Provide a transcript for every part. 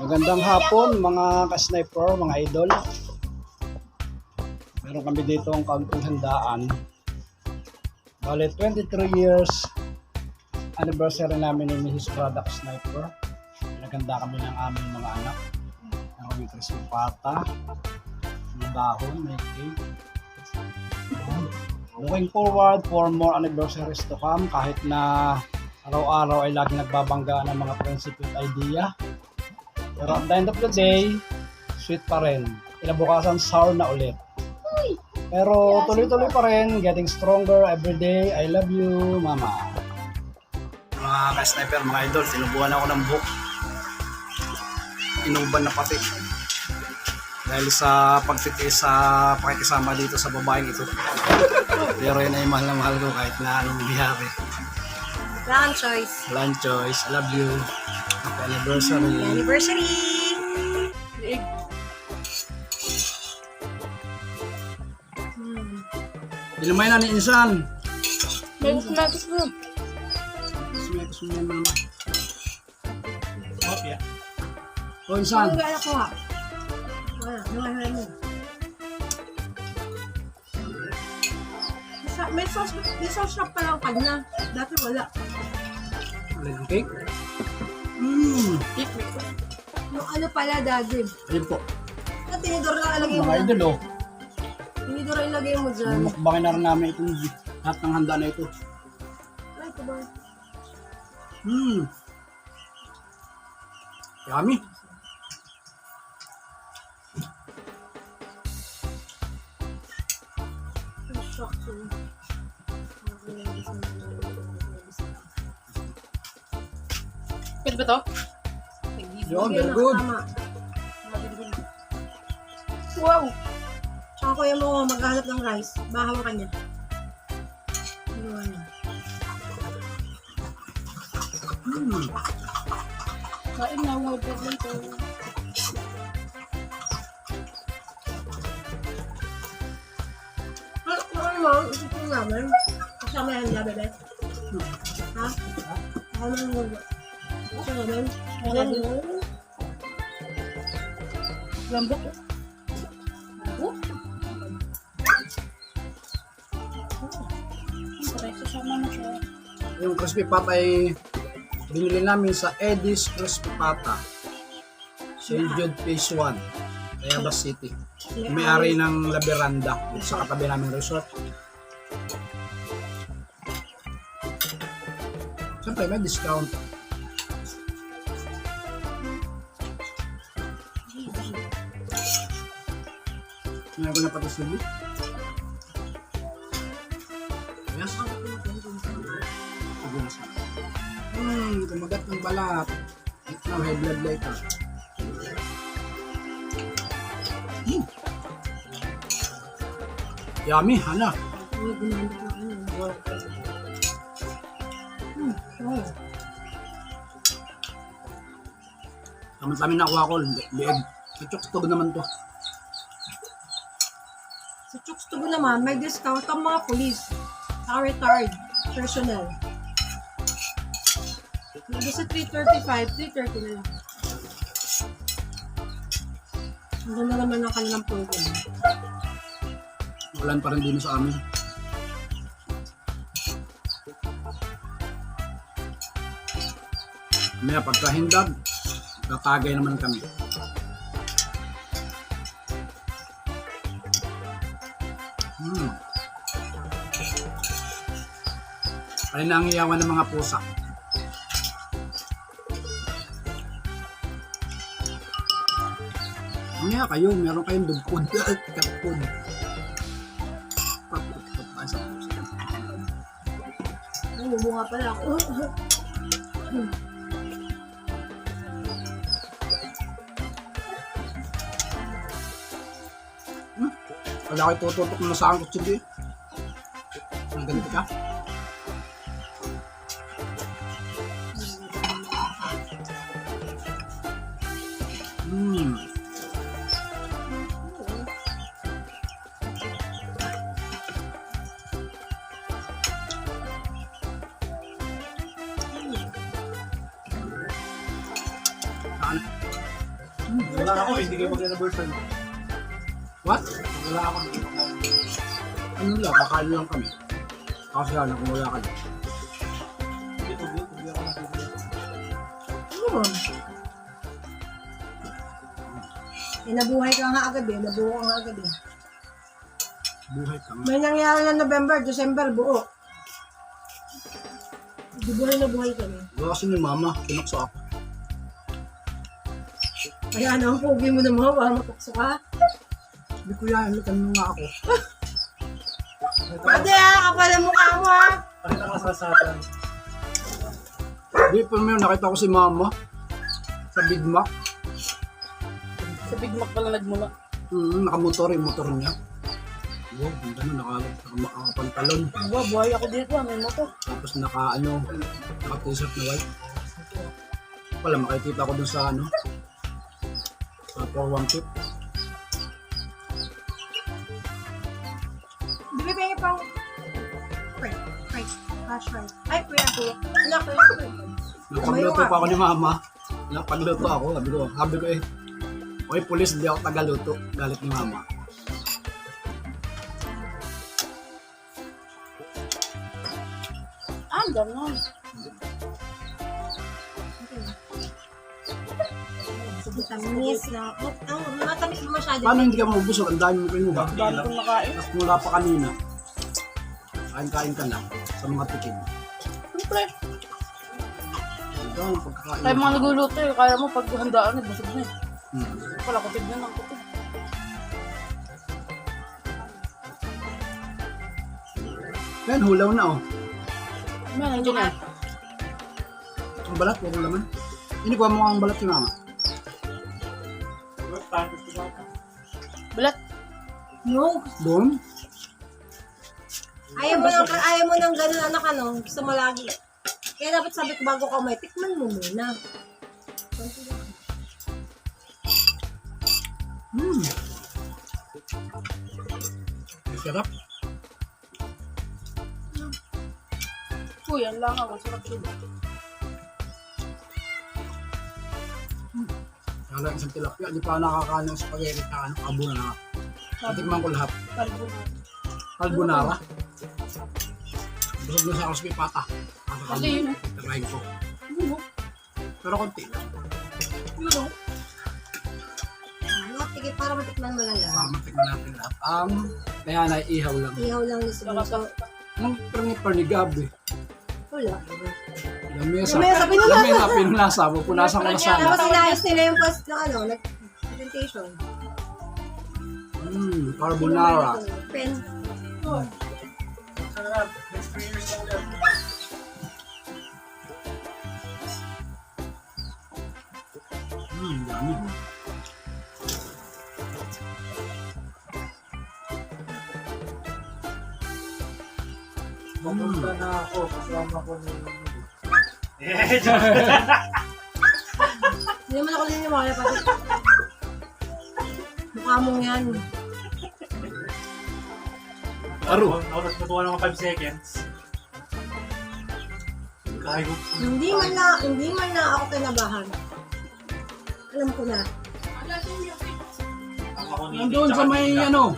Magandang hapon mga ka-sniper, mga idol. Meron kami dito ang kaunting handaan. Bale, 23 years anniversary namin ni Mrs. Product Sniper. Naganda kami ng aming mga anak. Ang kami crispy pata, may dahon, may cake. Looking forward for more anniversaries to come kahit na araw-araw ay lagi nagbabanggaan ng mga principle idea. Pero at the end of the day, sweet pa rin. Kinabukasan, sour na ulit. Pero tuloy-tuloy pa rin, getting stronger every day. I love you, mama. Mga ka-sniper, mga idol, sinubuhan ako ng book. Inuban na pati. Dahil sa pagtitiis sa pakikisama dito sa babaeng ito. Pero yun ay mahal na mahal ko kahit na anong nangyari. Kang choice. Walang choice. I love you. Happy anniversary. Anniversary! Dilumay na ni Insan. Thanks na gusto. Gusto gusto niya mama. Kopya. O Insan. Ang gala ko ha. Wala, nangahan mo. May sauce, may sauce shop pala ang kanya. Dati wala. Ng cake. Mmm. Yung ano pala, daddy. Ayun po. Na tinidor lang ilagay mo. Mga idol oh. Tinidor ang ilagay mo dyan. Mukbangin na rin namin itong lahat ng handa na ito. Ay, ito ba? Mmm. Yummy. Pwede ba to? Yun, very good. Wow! Tsaka kuya mo maghanap ng rice. Bahaw ka niya. Yun. Mmm. Kain na, wow, pwede ito. Ano mo? Isip mo namin. Kasama yan niya, bebe. Ha? Kasama yung gulo. Kasama namin. Lambok. Siya. Yung crispy pata ay binili namin sa Eddie's Crispy Pata. St. Jude Phase 1. Ayabas City. May-ari ng La Veranda sa katabi namin resort. Siyempre, may discount. Ngayon ko na pati sili. Yes. Hmm, kumagat ng balat. Now, high blood later. Hmm. Yummy, ano? May gumanda ko ano. Hmm, oh. Tama-tama nakuha ko. li- Lieg. Kachok naman to. Go naman, may discount ang mga police. Sa retired personnel. Hindi sa 335, 330 na lang. Ang ganda naman ng kanilang program. Ulan pa rin din sa amin. Maya pagka hindag, tatagay naman kami. Ay nangiyawan ng mga pusa. Mamaya kayo, meron kayong dugpod. Kapod. Sa pusa. Ay, bubunga pala ako. Wala kayo tututok na sa angkot sige. Ang ganito ka? Wala ako, hindi kayo mag-anniversary. What? Wala ako, hindi Ano lang, kakain lang kami. Kasi ano, kung wala ka lang. Ano mo? Eh, nabuhay ka nga agad eh. Nabuo ka nga agad eh. Buhay ka nga. May nangyari na November, December, buo. Di buhay na buhay kami. Wala kasi ni mama, pinaksa ako. Kaya ano, ang pogi mo naman, baka matukso ka. Hindi ko yan, halikan mo nga ako. Pwede ah, kapal ang mukha mo ah. Pakita ka sa sadan. Hindi pa may nakita ko si mama. Sa Big Mac. Sa Big Mac pala nagmula. Mm, nakamotor yung motor niya. Wow, ganda na, naka, naka, nakapantalon. Diba, buhay ako dito, ah, may motor. Tapos naka ano, naka t-shirt na white. Wala, makikita ko dun sa ano. Sa 4 tip. Bili pa yung pang... Right, right, cash right. Ay, kuya, kuya. Wala, kuya, kuya. Napagluto pa ako ni mama. Napagluto ako, sabi ko, sabi ko eh. Oy, pulis, hindi ako tagaluto. Galit ni mama. Ah, gano'n. Matamis na. Ang matamis mo masyado. Paano hindi ka mabusog? Ang dami mo kinuha. Dami kong nakain. Tapos mula pa kanina. Kain-kain ka na sa mga tikim. Siyempre, ang pagkakain. tayo mga nagluluto eh. Kaya mo pag handaan eh, busog na eh. Hmm. Wala ko tignan ng kutig. Yan, hulaw na oh. Ano, nandiyan na. Ang balat, puro laman. Inikuha mo ang balat ni mama. Tapos ko ba? Balat. No. Doon? Ayaw mo nang, ayaw mo nang ganun anak ano. Gusto mo lagi. Kaya dapat sabi ko bago ka may tikman mo muna. Hmm. Sarap. Uy, yan lang ako. Sarap siya. Kala isang tilapia. Di pa nakakain ng spaghetti na ano, carbonara. Natikman ko lahat. Carbonara. Busog na sa kay pata. Kasi yun. Try ko. Ano? Pero konti lang. Ano? Ano, tigit para matikman mo lang lahat. Para matikman natin lahat. Ang kaya na ihaw lang. Ihaw lang ni Saka sa... Sibuso. Ang perniper ni Gabi. Wala. Lamesa. Lamesa, pinunasa. Lamesa, pinunasa. Pupunasan ko na sana. Tapos inayos nila yung post ng ano, nag-presentation. Hmm, carbonara. Pen. Sarap. Next three years na ulit. Hmm, dami. Pupunta na ako, kasama ko ni... Hindi naman ako naniniwala pati. Mukha mong yan. Aro. Ako nagtutuwa ng mga 5 seconds. Ko. Hindi man na, hindi man na ako kinabahan. Alam ko na. Ako ni Nandun sa may ano.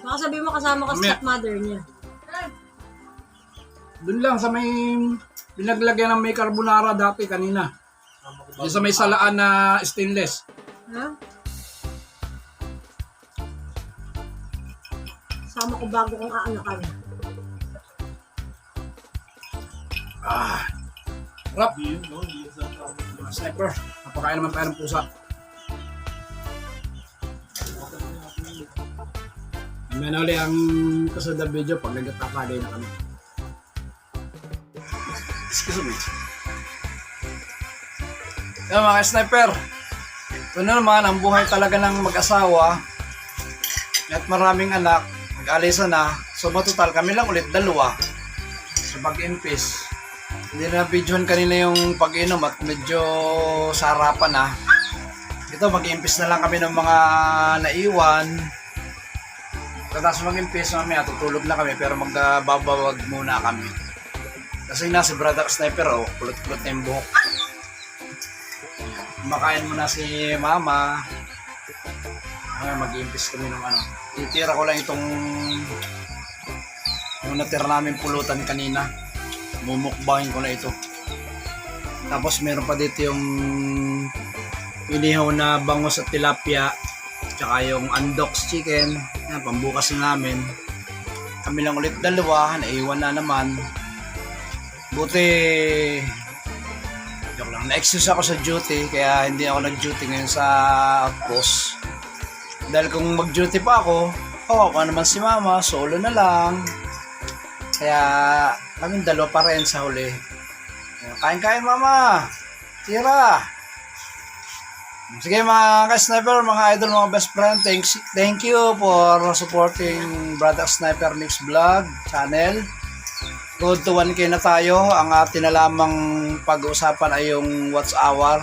Baka sabi mo kasama ka Mamaya. stepmother niya. Doon lang sa may pinaglagyan ng may carbonara dati kanina. Doon sa may salaan na stainless. Ha? Sama ko bago kong aanakan. Ah. Rap. Tao. Sniper. Napakain naman tayo ng pusa. Mamaya na uli ang kasunod na video pag nagtatagay na kami. Excuse me. Yan mga sniper. Ito na naman ang buhay talaga ng mag-asawa. At maraming anak. Nag-alisa na. So matotal kami lang ulit dalawa. Sa pag-impis. Hindi na videohan kanina yung pag-inom at medyo sarapan na. Ito, mag-impis na lang kami ng mga naiwan. Tapos mag-impis mamaya, tutulog na kami pero magbabawag muna kami. Kasi na si Brother Sniper, oh, kulot-kulot na yung buhok. Makain muna si mama. Ngayon, mag-iimpis kami ng ano. Titira ko lang itong yung natira namin pulutan kanina. Mumukbangin ko na ito. Tapos meron pa dito yung inihaw na bangus at tilapia. Tsaka yung undox chicken. Yan, pambukas na namin. Kami lang ulit dalawa. Naiwan na naman. Buti joke lang. Na-excuse ako sa duty kaya hindi ako nag-duty ngayon sa outpost. Dahil kung mag-duty pa ako, kawawa naman si mama, solo na lang. Kaya kami dalawa pa rin sa huli. Kain-kain mama! Tira! Sige mga ka-sniper, mga idol, mga best friend, thanks, thank you for supporting Brother Sniper Mix Vlog channel. Good to 1K na tayo. Ang atin na lamang pag-uusapan ay yung what's hour.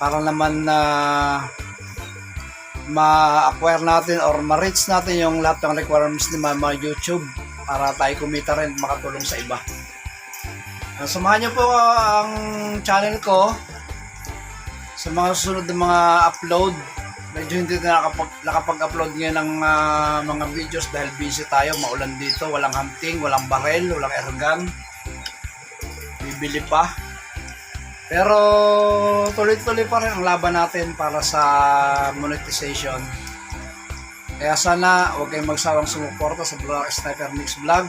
Para naman na ma-acquire natin or ma-reach natin yung lahat ng requirements ni Mama YouTube para tayo kumita rin at makatulong sa iba. Uh, samahan niyo po ang channel ko sa mga susunod na mga upload. Medyo hindi na nakapag, nakapag-upload ngayon ng ah, mga videos dahil busy tayo. Maulan dito, walang hunting, walang barel, walang airgun. Bibili pa. Pero tuloy-tuloy pa rin ang laban natin para sa monetization. Kaya sana huwag kayong magsawang sumuporta sa Black Sniper Mix Vlog.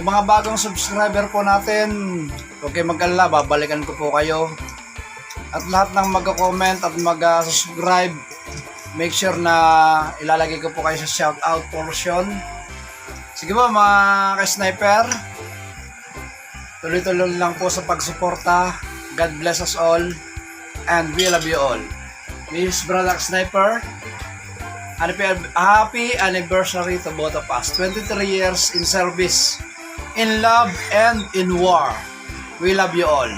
Yung mga bagong subscriber po natin, huwag kayong mag-alala, babalikan ko po kayo. At lahat ng mag-comment at mag-subscribe, make sure na ilalagay ko po kayo sa shoutout portion. Sige po mga ka-sniper, tuloy-tuloy lang po sa pagsuporta. God bless us all and we love you all. Miss Brother Sniper, happy, anniversary to both of us. 23 years in service, in love and in war. We love you all.